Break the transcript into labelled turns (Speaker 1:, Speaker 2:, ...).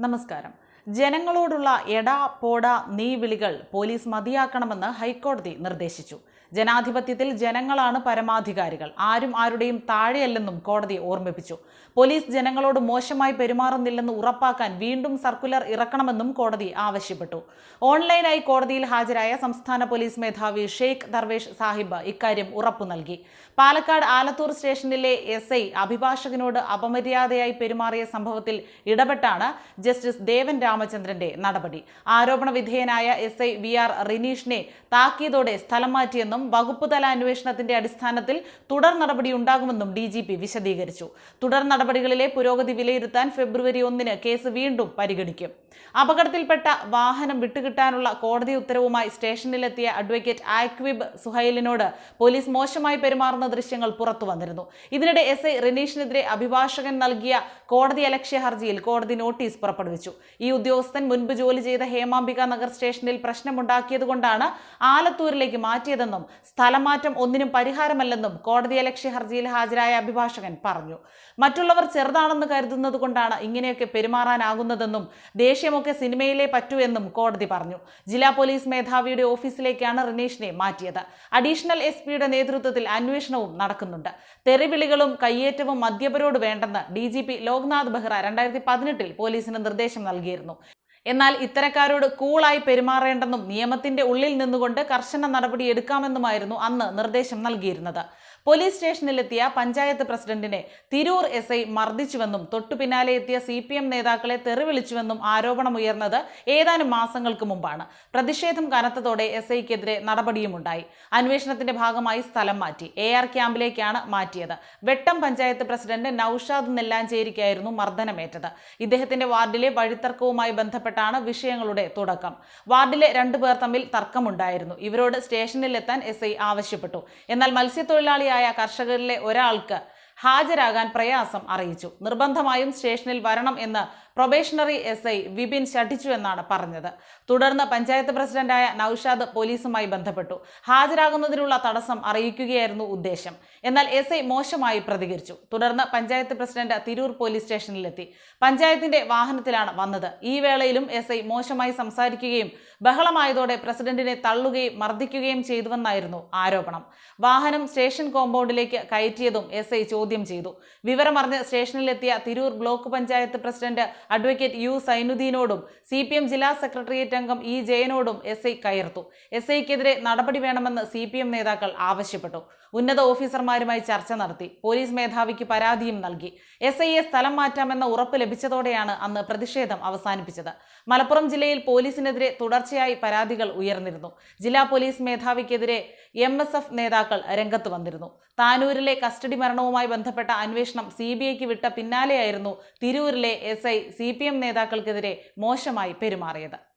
Speaker 1: നമസ്കാരം. ജനങ്ങളോടുള്ള എടാ പോടാ നീ വിളികൾ പോലീസ് മതിയാക്കണമെന്ന് ഹൈക്കോടതി നിർദ്ദേശിച്ചു. ജനാധിപത്യത്തിൽ ജനങ്ങളാണ് പരമാധികാരികൾ. ആരും ആരുടെയും താഴെയല്ലെന്നും കോടതി ഓർമ്മിപ്പിച്ചു. പോലീസ് ജനങ്ങളോട് മോശമായി പെരുമാറുന്നില്ലെന്ന് ഉറപ്പാക്കാൻ വീണ്ടും സർക്കുലർ ഇറക്കണമെന്നും കോടതി ആവശ്യപ്പെട്ടു. ഓൺലൈനായി കോടതിയിൽ ഹാജരായ സംസ്ഥാന പോലീസ് മേധാവി ഷെയ്ഖ് ദർവേഷ് സാഹിബ് ഇക്കാര്യം ഉറപ്പു നൽകി. പാലക്കാട് ആലത്തൂർ സ്റ്റേഷനിലെ എസ് ഐ അഭിഭാഷകനോട് അപമര്യാദയായി പെരുമാറിയ സംഭവത്തിൽ ഇടപെട്ടാണ് ജസ്റ്റിസ് ദേവൻ രാമചന്ദ്രന്റെ നടപടി. ആരോപണ വിധേയനായ എസ് ഐ വി ആർ റിനീഷിനെ താക്കീതോടെ സ്ഥലം മാറ്റിയെന്നും വകുപ്പ് തല അന്വേഷണത്തിന്റെ അടിസ്ഥാനത്തിൽ തുടർ നടപടി ഉണ്ടാകുമെന്നും ഡി ജി പി വിശദീകരിച്ചു. തുടർ നടപടികളിലെ പുരോഗതി വിലയിരുത്താൻ ഫെബ്രുവരി ഒന്നിന് കേസ് വീണ്ടും പരിഗണിക്കും. അപകടത്തിൽപ്പെട്ട വാഹനം വിട്ടുകിട്ടാനുള്ള കോടതി ഉത്തരവുമായി സ്റ്റേഷനിലെത്തിയ അഡ്വക്കേറ്റ് ആക്വിബ് സുഹൈലിനോട് പോലീസ് മോശമായി പെരുമാറുന്ന ദൃശ്യങ്ങൾ പുറത്തു വന്നിരുന്നു. ഇതിനിടെ എസ് ഐ റിനീഷിനെതിരെ അഭിഭാഷകൻ നൽകിയ കോടതി അലക്ഷ്യ ഹർജിയിൽ കോടതി നോട്ടീസ് പുറപ്പെടുവിച്ചു. ഈ ഉദ്യോഗസ്ഥൻ മുൻപ് ജോലി ചെയ്ത ഹേമാംബിക നഗർ സ്റ്റേഷനിൽ പ്രശ്നമുണ്ടാക്കിയതുകൊണ്ടാണ് ആലത്തൂരിലേക്ക് മാറ്റിയതെന്നും സ്ഥലമാറ്റം ഒന്നിനും പരിഹാരമല്ലെന്നും കോടതിയലക്ഷ്യ ഹർജിയിൽ ഹാജരായ അഭിഭാഷകൻ പറഞ്ഞു. മറ്റുള്ളവർ ചെറുതാണെന്ന് കരുതുന്നത് കൊണ്ടാണ് ഇങ്ങനെയൊക്കെ പെരുമാറാനാകുന്നതെന്നും ദേഷ്യമൊക്കെ സിനിമയിലേ പറ്റൂ എന്നും കോടതി പറഞ്ഞു. ജില്ലാ പോലീസ് മേധാവിയുടെ ഓഫീസിലേക്കാണ് റിനീഷിനെ മാറ്റിയത്. അഡീഷണൽ എസ് പിയുടെ നേതൃത്വത്തിൽ അന്വേഷണവും നടക്കുന്നുണ്ട്. തെറിവിളികളും കയ്യേറ്റവും മദ്യപരോട് വേണ്ടെന്ന് D G P Loknath Behera രണ്ടായിരത്തി പതിനെട്ടിൽ പോലീസിന് നിർദ്ദേശം നൽകിയിരുന്നു. എന്നാൽ ഇത്തരക്കാരോട് കൂളായി പെരുമാറേണ്ടെന്നും നിയമത്തിന്റെ ഉള്ളിൽ നിന്നുകൊണ്ട് കർശന നടപടി എടുക്കാമെന്നുമായിരുന്നു അന്ന് നിർദ്ദേശം നൽകിയിരുന്നത്. പോലീസ് സ്റ്റേഷനിലെത്തിയ പഞ്ചായത്ത് പ്രസിഡന്റിനെ തിരൂർ എസ് ഐ മർദ്ദിച്ചുവെന്നും തൊട്ടു പിന്നാലെ എത്തിയ സി പി എം നേതാക്കളെ തെറിവിളിച്ചുവെന്നും ആരോപണമുയർന്നത് ഏതാനും മാസങ്ങൾക്ക് മുമ്പാണ്. പ്രതിഷേധം കനത്തതോടെ എസ് ഐക്കെതിരെ നടപടിയുമുണ്ടായി. അന്വേഷണത്തിന്റെ ഭാഗമായി സ്ഥലം മാറ്റി. എ ആർ ക്യാമ്പിലേക്കാണ് മാറ്റിയത്. വെട്ടം പഞ്ചായത്ത് പ്രസിഡന്റ് നൌഷാദ് നെല്ലാഞ്ചേരിക്കായിരുന്നു മർദ്ദനമേറ്റത്. ഇദ്ദേഹത്തിന്റെ വാർഡിലെ വഴിത്തർക്കവുമായി ബന്ധപ്പെട്ടാണ് വിഷയങ്ങളുടെ തുടക്കം. വാർഡിലെ രണ്ടുപേർ തമ്മിൽ തർക്കമുണ്ടായിരുന്നു. ഇവരോട് സ്റ്റേഷനിലെത്താൻ എസ് ഐ ആവശ്യപ്പെട്ടു. എന്നാൽ മത്സ്യത്തൊഴിലാളിയായ കർഷകരിലെ ഒരാൾക്ക് ഹാജരാകാൻ പ്രയാസം അറിയിച്ചു. നിർബന്ധമായും സ്റ്റേഷനിൽ വരണം എന്ന് പ്രൊബേഷണറി എസ് ഐ വിപിൻ ശഠിച്ചു എന്നാണ് പറഞ്ഞത്. തുടർന്ന് പഞ്ചായത്ത് പ്രസിഡന്റായ നൌഷാദ് പോലീസുമായി ബന്ധപ്പെട്ടു. ഹാജരാകുന്നതിനുള്ള തടസ്സം അറിയിക്കുകയായിരുന്നു ഉദ്ദേശം. എന്നാൽ എസ് ഐ മോശമായി പ്രതികരിച്ചു. തുടർന്ന് പഞ്ചായത്ത് പ്രസിഡന്റ് തിരൂർ പോലീസ് സ്റ്റേഷനിലെത്തി. പഞ്ചായത്തിന്റെ വാഹനത്തിലാണ് വന്നത്. ഈ വേളയിലും എസ് ഐ മോശമായി സംസാരിക്കുകയും ബഹളമായതോടെ പ്രസിഡന്റിനെ തള്ളുകയും മർദ്ദിക്കുകയും ചെയ്തുവെന്നായിരുന്നു ആരോപണം. വാഹനം സ്റ്റേഷൻ കോമ്പൗണ്ടിലേക്ക് കയറ്റിയതും എസ് ഐ ചോദ്യം ചെയ്തു. വിവരമറിഞ്ഞ് സ്റ്റേഷനിലെത്തിയ Tirur block panchayat president advocate U സൈനുദ്ദീനോടും C P M ജില്ലാ സെക്രട്ടേറിയറ്റ് അംഗം ഇ ജയനോടും എസ് ഐ കയർത്തു. എസ് ഐക്കെതിരെ നടപടി വേണമെന്ന് സി പി എം നേതാക്കൾ ആവശ്യപ്പെട്ടു. ഉന്നത ഓഫീസർമാരുമായി ചർച്ച നടത്തി. പോലീസ് മേധാവിക്ക് പരാതിയും നൽകി. എസ് ഐയെ സ്ഥലം മാറ്റാമെന്ന ഉറപ്പ് ലഭിച്ചതോടെയാണ് അന്ന് പ്രതിഷേധം അവസാനിപ്പിച്ചത്. മലപ്പുറം ജില്ലയിൽ പോലീസിനെതിരെ തുടർച്ചയായി പരാതികൾ ഉയർന്നിരുന്നു. ജില്ലാ പോലീസ് മേധാവിക്കെതിരെ എം എസ് എഫ് നേതാക്കൾ രംഗത്ത് വന്നിരുന്നു. താനൂരിലെ കസ്റ്റഡി മരണവുമായി ബന്ധപ്പെട്ട അന്വേഷണം സി ബി ഐക്ക് വിട്ട പിന്നാലെയായിരുന്നു തിരൂരിലെ S I C P M നേതാക്കൾക്കെതിരെ മോശമായി പെരുമാറിയത്